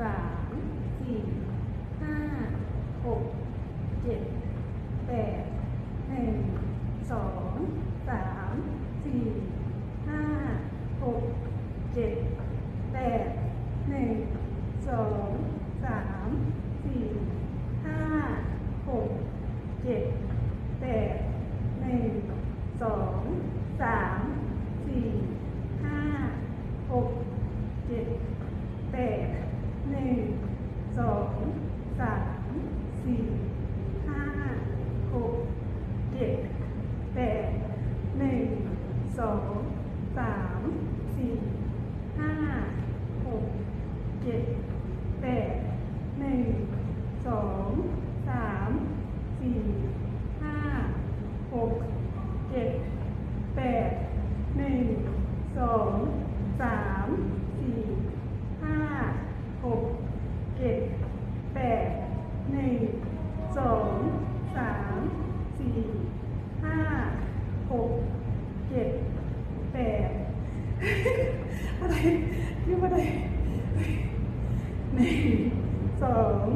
สามสี่ห้าหกเจ็ดแปดหนึ่งสองสามสี่ห้าหกเจ็ดแปดหนึ่งสองสามสี่ห้าหกเจ็ดแปดหนึ่งสองสามสี่ห้าหกเจ็ดแปดหนึ่งสอง สามสี่ห้าหกเจ็ดแปดหนึ่งสองสามสี่ห้าหกเจ็ดแปดหนึ่งสองสามสี่ห้าหกเจ็ดแปดหนึ่งสองสามสี่ห้าหกเจ็ดแปดหนึ่งสองสามสี่ห้าหกเจ็ดแปด อะไร คืออะไรหนึ่งสอง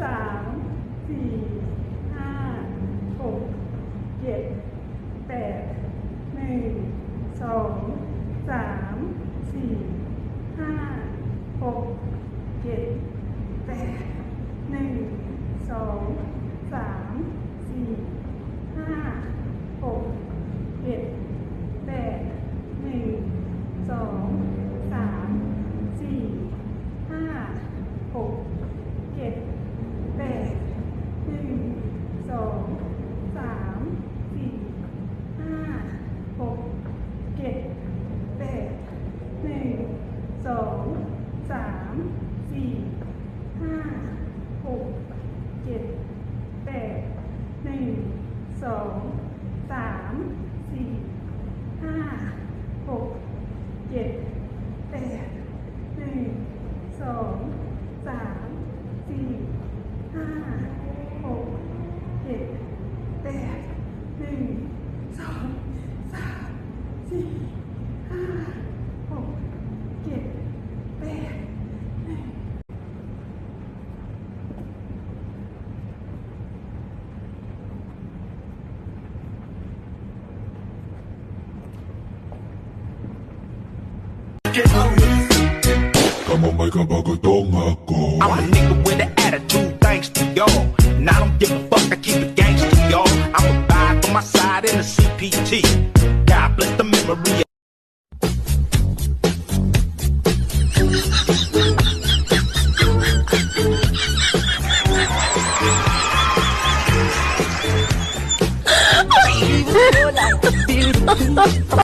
สามสี่ห้าหกเจ็ดแปดหนึ่งสองสามสี่ห้าหกเจ็ดแปดหนึ่งสองสามสี่ห้าหกเจ็ดแปดหนึ่งสองสามสี่ห้าหกเจ็ดแปดหนึ่งสองสามสี่ห้าหกเจ็ดแปดหนึ่งสองสามสี่ห้าหกเจ็ดแปดหนึ่ง สองสามสี่ห้าหกเจ็ดแปดหนึ่งสองสามสี่ห้าหกเจ็ดแปดหนึ่งสองสามสี่ Come on, make a bagatong ako. I'm a nigga with an attitude, thanks to y'all. And I don't give a fuck, I keep it gangster, y'all. I'm a vibe on my side in the CPT. God bless the memory of